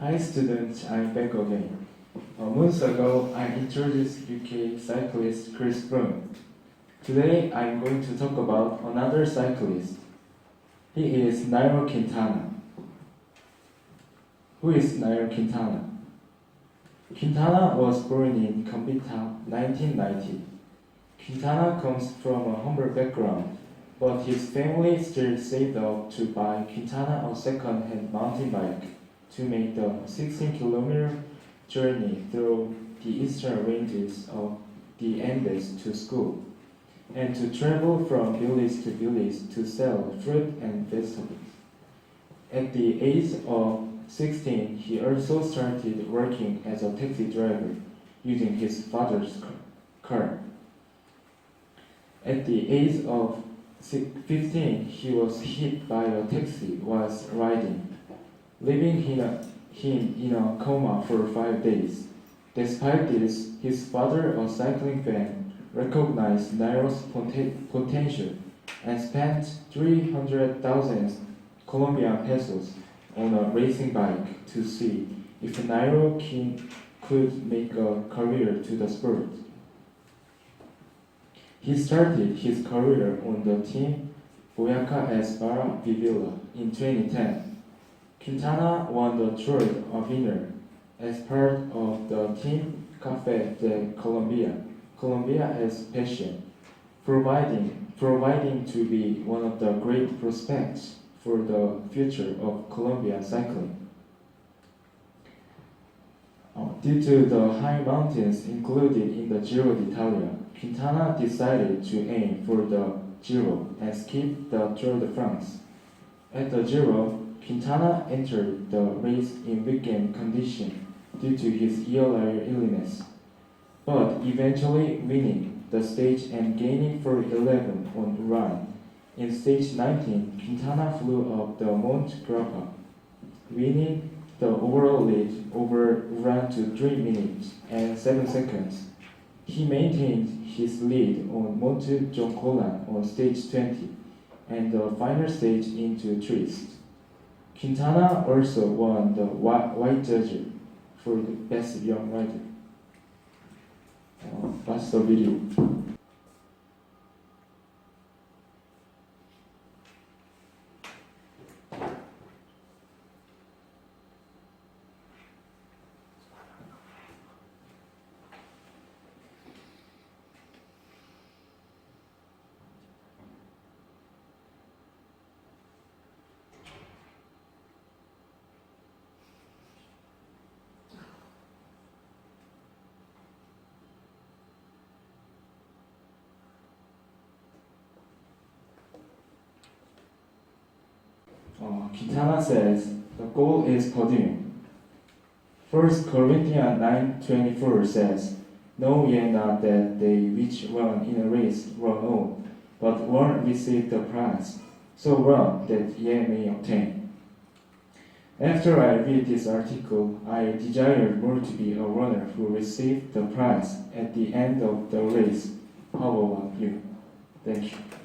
Hi students, I'm back again. A month ago, I introduced UK cyclist Chris Froome. Today, I'm going to talk about another cyclist. He is Nairo Quintana. Who is Nairo Quintana? Quintana was born in Compita, 1990. Quintana comes from a humble background, but his family still saved up to buy Quintana a second-hand mountain bike to make the 16 kilometer journey through the eastern ranges of the Andes to school, and to travel from village to village to sell fruit and vegetables. At the age of 16, he also started working as a taxi driver using his father's car. At the age of 15, he was hit by a taxi while riding leaving him, him in a coma for five days. Despite this, his father, a cycling fan, recognized Nairo's poten- potential and spent 300,000 Colombian pesos on a racing bike to see if Nairo King could make a career to the sport. He started his career on the team Boyaca Esparra Vivilla in 2010. Quintana won the Tour of Winner as part of the team Café de Colombia. Colombia has passion, providing, providing to be one of the great prospects for the future of Colombian cycling. Uh, due to the high mountains included in the Giro d'Italia, Quintana decided to aim for the Giro and skip the Tour de France. At the Giro, Quintana entered the race in weakened condition due to his earlier illness, but eventually winning the stage and gaining for 11 on run. In stage 19, Quintana flew up the Mont Grappa, winning the overall lead over run to 3 minutes and 7 seconds. He maintained his lead on Monte Joncolan on stage 20 and the final stage into Trist. Quintana also won the Whi- White Judge for the best young Writer. Uh, watch the video. Quintana says the goal is podium. First Corinthians 9:24 says, Know ye not that they which run in a race run all, but one receive the prize. So run that ye may obtain. After I read this article, I desired more to be a runner who received the prize at the end of the race. How about you? Thank you.